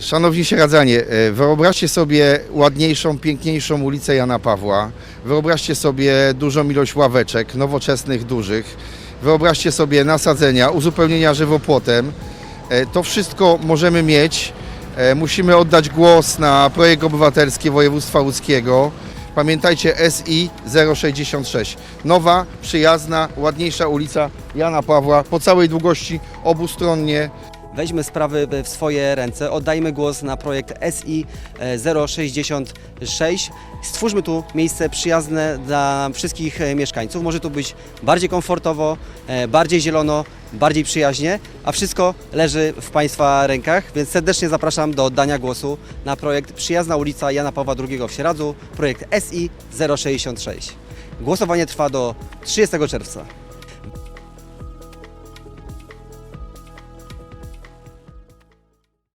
Szanowni sieradzanie, e, wyobraźcie sobie ładniejszą, piękniejszą ulicę Jana Pawła. Wyobraźcie sobie dużą ilość ławeczek, nowoczesnych, dużych. Wyobraźcie sobie nasadzenia, uzupełnienia żywopłotem. E, To wszystko możemy mieć. E, Musimy oddać głos na projekt obywatelski województwa łódzkiego. Pamiętajcie SI 066. Nowa, przyjazna, ładniejsza ulica Jana Pawła po całej długości obustronnie Weźmy sprawy w swoje ręce, oddajmy głos na projekt SI e, 066. Stwórzmy tu miejsce przyjazne dla wszystkich e, mieszkańców. Może tu być bardziej komfortowo, e, bardziej zielono, bardziej przyjaźnie, a wszystko leży w Państwa rękach, więc serdecznie zapraszam do oddania głosu na projekt Przyjazna ulica Jana Pawła II w Sieradzu, projekt SI 066. Głosowanie trwa do 30 czerwca.